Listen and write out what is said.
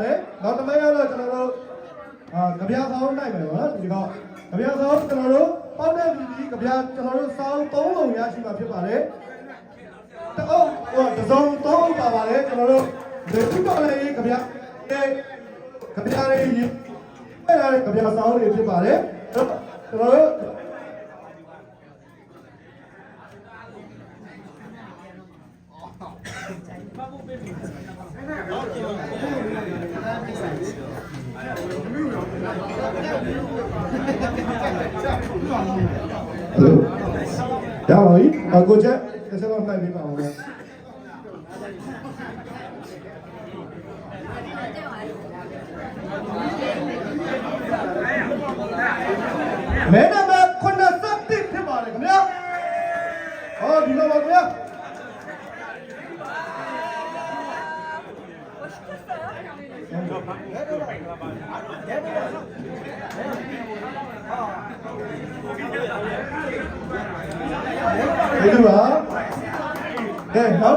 မယ်နောက်တစ်枚ကတော့ကျွန်တော်တို့အာကြပြာဆောင်နိုင်မယ်နော်ဒီကောကြပြာဆောင်ကျွန်တော်တို့ပေါက်တဲ့လူကြီးကြပြာကျွန်တော်တို့စောင်း၃လုံးရရှိမှာဖြစ်ပါတယ်တအုပ်ဟိုတစ်စုံ၃အုပ်ပါပါတယ်ကျွန်တော်တို့ဒီခုတော်လေးကြပြာတဲ့ကြပြာလေးရေးအဲ့ဒါကြပြာဆောင်တွေဖြစ်ပါတယ်ကျွန်တော်တို့ ရပါပြီအကိုချက်တစ်ချက်တော့မှတ်ပြီးပါအောင်ဗျမဲနံပါတ်87ဖြစ်ပါတယ်ခင်ဗျာဟောဒီလိုပါခင်ဗျာ ဒီလိုပါကဲနောက်